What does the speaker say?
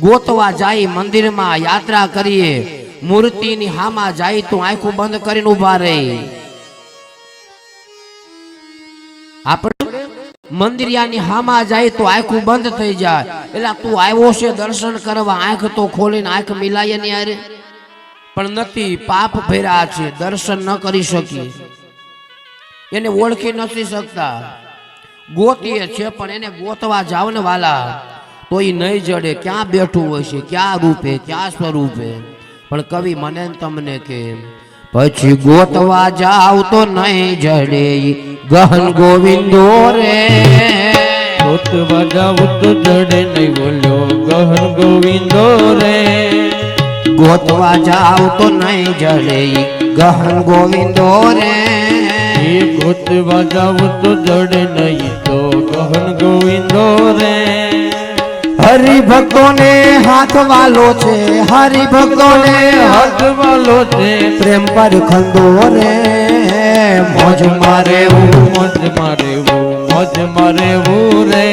ગોતવા જાય, મંદિરમાં યાત્રા કરીએ. મૂર્તિની હામાં જાય તો આંખું બંધ કરીને ઊભા રહે. આપણે મંદિરિયાની હામાં જાય તો આંખું બંધ થઈ જાય. એટલે તું આવ્યો છે દર્શન કરવા, આંખ તો ખોલીને આંખ મિલાય ને અરે પણ નથી, પાપ ભર્યા છે, દર્શન ન કરી શકીએ. એને ઓળખી નથી શકતા. ગોતીએ છે, પણ એને ગોતવા જાવ ને વાલા. તો એ નહીં જડે ક્યાં બેઠું હોય છે ક્યાં રૂપે ક્યાં સ્વરૂપે? પણ કવિ મને તમને કે પછી ગોતવા જાવ તો નહીં જડે ગહન ગોવિંદો રે. ગોતવા જાવ તો જડે નહીં બોલ્યો ગહન ગોવિંદો રે. ગોતવા જાવ તો નહીં જડે ગહન ગોવિંદો રે. ગોતવા જાવ તો જડે નહીં તો ગહન ગોવિંદો હરિભક્તોને હાથ વાલો છે, હરિભક્તોને હાથ વાલો છે. પ્રેમ પર ખંડો રે મોજ મારે મોજ મારે મોજ મારે રે.